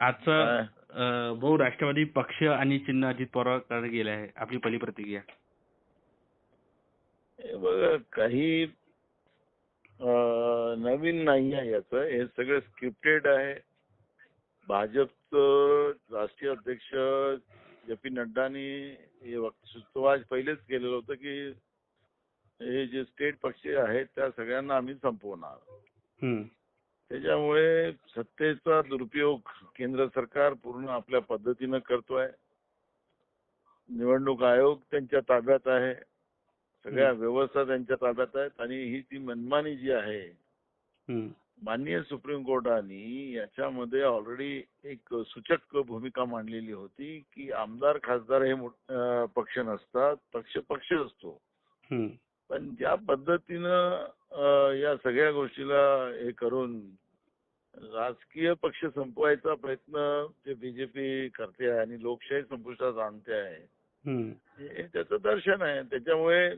आजचं भाऊ राष्ट्रवादी पक्ष आणि चिन्ह अजित पवारकडे गेले आहे. आपली पहिली प्रतिक्रिया. बघा काही नवीन नाही आहे याचं. हे सगळं स्क्रिप्टेड आहे. भाजपचं राष्ट्रीय अध्यक्ष जे पी नड्डानी हे वक्तव्य पहिलेच केलेलं होतं की हे जे स्टेट पक्ष आहेत त्या सगळ्यांना आम्ही संपवणार. त्याच्यामुळे सत्तेचा दुरुपयोग केंद्र सरकार पूर्ण आपल्या पद्धतीनं करतोय निवडणूक आयोग त्यांच्या ताब्यात आहे सगळ्या व्यवस्था त्यांच्या ताब्यात आहेत आणि ही ती मनमानी जी आहे. माननीय सुप्रीम कोर्टाने याच्यामध्ये ऑलरेडी एक सूचक भूमिका मांडलेली होती की आमदार खासदार हे पक्ष नसतात पक्ष पक्ष असतो. पण ज्या पद्धतीनं या सगळ्या गोष्टीला हे करून राजकीय पक्ष संपवायचा प्रयत्न जे बीजेपी करते आहे आणि लोकशाही संपुष्टात आणते आहे. हे त्याचं दर्शन आहे. त्याच्यामुळे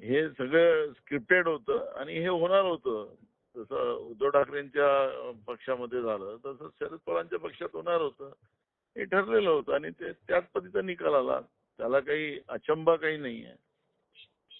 हे सगळं स्क्रिप्टेड होतं आणि हे होणार होतं. जसं उद्धव ठाकरेंच्या पक्षामध्ये झालं तसं शरद पवारांच्या पक्षात होणार होतं. हे ठरलेलं होतं आणि ते त्याच पद्धतीचा निकाल आला. त्याला काही अचंबा काही नाही आहे